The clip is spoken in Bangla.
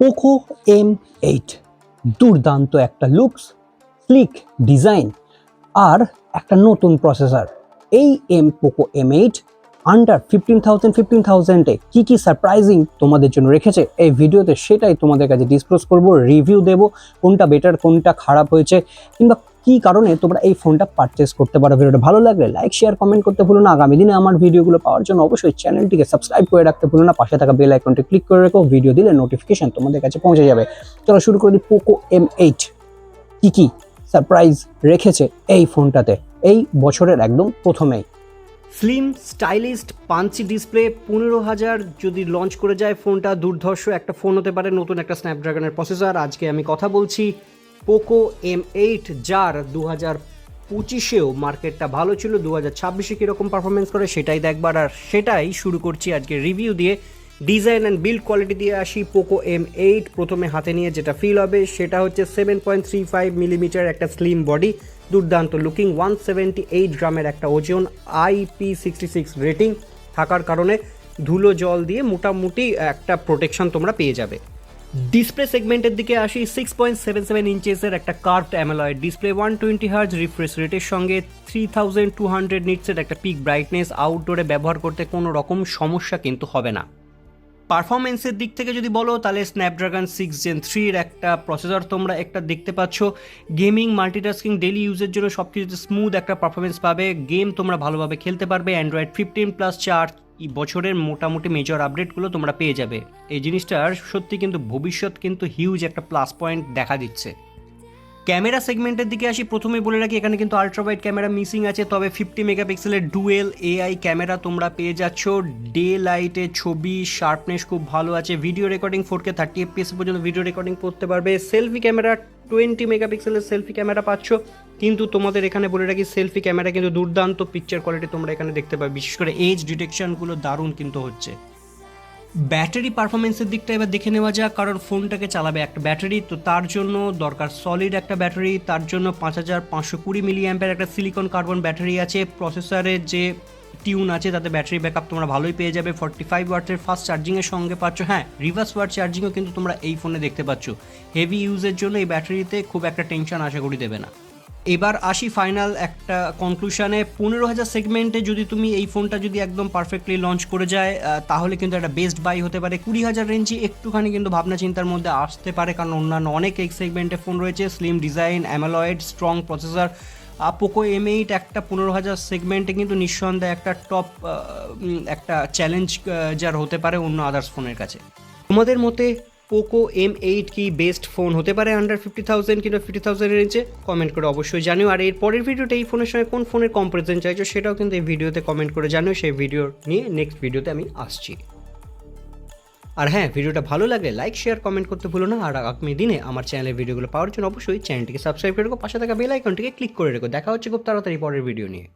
পোকো এম এইট দুর্দান্ত একটা লুকস স্লিক ডিজাইন আর একটা নতুন প্রসেসর এই M Poco M eight under fifteen thousand fifteen থাউজেন্ডে কী কী সারপ্রাইজিং তোমাদের জন্য রেখেছে? এই ভিডিওতে সেটাই তোমাদের কাছে ডিসক্লোজ করব রিভিউ দেব, কোনটা বেটার কোনটা খারাপ হয়েছে, কিংবা কী কারণে তোমরা এই ফোনটা পারচেস করতে পারো? ভিডিওটা ভালো লাগলে লাইক শেয়ার কমেন্ট করতে ভুলো না। আগামী দিনে আমার ভিডিওগুলো পাওয়ার জন্য অবশ্যই চ্যানেলটিকে সাবস্ক্রাইব করে রাখতে ভুলো না। পাশে থাকা বেল আইকনটি ক্লিক করে রেখো। ভিডিও দিলে নোটিফিকেশন তোমাদের কাছে পৌঁছে যাবে। চলো শুরু করে দিই পোকো এম এইট কী কী সারপ্রাইজ রেখেছে এই ফোনটাতে এই বছরের একদম প্রথমেই। স্লিম স্টাইলিস্ট পাঞ্চি ডিসপ্লে পনেরো হাজার যদি লঞ্চ করে যায় ফোনটা দুর্ধর্ষ একটা ফোন হতে পারে, নতুন একটা স্ন্যাপড্রাগনের প্রসেসর আজকে আমি কথা বলছি পোকো এম এইট যার দু হাজার পঁচিশেও মার্কেটটা ভালো ছিল দু হাজার ছাব্বিশে কীরকম পারফরমেন্স করে সেটাই দেখবার। আর সেটাই শুরু করছি আজকে রিভিউ দিয়ে। ডিজাইন অ্যান্ড বিল্ড কোয়ালিটি দিয়ে আসি পোকো এম এইট প্রথমে হাতে নিয়ে যেটা ফিল হবে, সেটা হচ্ছে seven point three five millimeter একটা স্লিম বডি দুর্দান্ত লুকিং ওয়ান সেভেন্টি এইট গ্রামের একটা ওজন আইপি সিক্সটি সিক্স রেটিং থাকার কারণে ধুলো জল দিয়ে মোটামুটি একটা প্রোটেকশন তোমরা পেয়ে যাবে। ডিসপ্লে সেগমেন্টের দিকে আসি সিক্স পয়েন্ট সেভেন সেভেন ইঞ্চেসের একটা curved AMOLED display one twenty hertz refresh রেটের সঙ্গে থ্রি থাউজেন্ড টু হান্ড্রেড নিটসের একটা পিক ব্রাইটনেস আউটডোরে ব্যবহার করতে কোনো রকম সমস্যা কিন্তু হবে না। পারফরমেন্সের দিক থেকে যদি বলো, তাহলে স্ন্যাপড্রাগন সিক্স জেন থ্রির একটা প্রসেসর তোমরা একটা দেখতে পাচ্ছ। গেমিং মাল্টিটাস্কিং ডেলি ইউজের জন্য সব কিছুতে স্মুথ একটা পারফরমেন্স পাবে। গেম তোমরা ভালোভাবে খেলতে পারবে। অ্যান্ড্রয়েড ফিফটিন প্লাস চার বছরের মোটামুটি মেজর আপডেটগুলো তোমরা পেয়ে যাবে। এই জিনিসটার সত্যি কিন্তু ভবিষ্যৎ কিন্তু হিউজ একটা প্লাস পয়েন্ট দেখা দিচ্ছে। ক্যামেরা সেগমেন্টের দিকে আসি প্রথমে বলে রাখি, এখানে কিন্তু আলট্রাওয়াইড ক্যামেরা মিসিং আছে, তবে ফিফটি মেগাপিক্সেলের ডুয়েল এআই ক্যামেরা তোমরা পেয়ে যাচ্ছ। ডে লাইটে ছবি শার্পনেস খুব ভালো আছে video recording four K thirty FPS পর্যন্ত ভিডিও রেকর্ডিং করতে পারবে। সেলফি ক্যামেরা টোয়েন্টি মেগাপিক্সেলের সেলফি ক্যামেরা পাচ্ছ। কিন্তু তোমাদের এখানে বলে রাখি সেলফি ক্যামেরা কিন্তু দুর্দান্ত পিকচার কোয়ালিটি তোমরা এখানে দেখতে পাবে। বিশেষ করে এজ ডিটেকশনগুলো দারুণ কিন্তু হচ্ছে। ব্যাটারি পারফরমেন্সের দিকটা এবার দেখে নেওয়া যাক, কারণ ফোনটাকে চালাবে একটা ব্যাটারি তো তার জন্য দরকার সলিড একটা ব্যাটারি তার জন্য পাঁচ হাজার পাঁচশো কুড়ি মিলি অ্যাম্পের একটা সিলিকন কার্বন ব্যাটারি আছে। প্রসেসরের যে টিউন আছে, তাতে ব্যাটারি ব্যাকআপ তোমরা ভালোই পেয়ে যাবে। ফর্টি ফাইভ ওয়াটের ফাস্ট চার্জিংয়ের সঙ্গে পাচ্ছ। হ্যাঁ রিভার্স ওয়াট চার্জিংও কিন্তু তোমরা এই ফোনে দেখতে পাচ্ছ। হেভি ইউজের জন্য এই ব্যাটারিতে খুব একটা টেনশন আশা করি দেবে না। এবার আসি ফাইনাল একটা কনক্লুশনে পনেরো হাজার সেগমেন্টে যদি তুমি এই ফোনটা যদি একদম পারফেক্টলি লঞ্চ করে যায় তাহলে কিন্তু একটা বেস্ট বাই হতে পারে। কুড়ি হাজার রেঞ্জে একটুখানি কিন্তু ভাবনা চিন্তার মধ্যে আসতে পারে, কারণ অন্যান্য অনেক এই সেগমেন্টে ফোন রয়েছে। Slim design AMOLED strong processor Poco M eight একটা পনেরো হাজার সেগমেন্টে কিন্তু নিঃসন্দেহে একটা টপ একটা চ্যালেঞ্জ যার হতে পারে অন্য আদার্স ফোনের কাছে। তোমাদের মতে পোকো এম এইট কি বেস্ট ফোন হতে পারে? আন্ডার ফিফটি থাউজেন্ড কিংবা ফিফটি থাউজেন্ড রেঞ্জে কমেন্ট করে অবশ্যই জানিও। আর এর পরের ভিডিওটা এই ফোনের সঙ্গে কোন ফোনের কম্পারিজন চাইছো, সেটাও কিন্তু এই ভিডিওতে কমেন্ট করে জানিও। সেই ভিডিও নিয়ে নেক্সট ভিডিওতে আমি আসছি। আর হ্যাঁ ভিডিওটা ভালো লাগলে লাইক শেয়ার কমেন্ট করতে ভুলো না। আর আগামী দিনে আমার চ্যানেলের ভিডিওগুলো পাওয়ার জন্য অবশ্যই চ্যানেলটিকে সাবস্ক্রাইব করে রেখো। পাশে থাকা বেল আইকনটিকে ক্লিক করে রেখো। দেখা হচ্ছে খুব তাড়াতাড়ি পরের ভিডিও নিয়ে।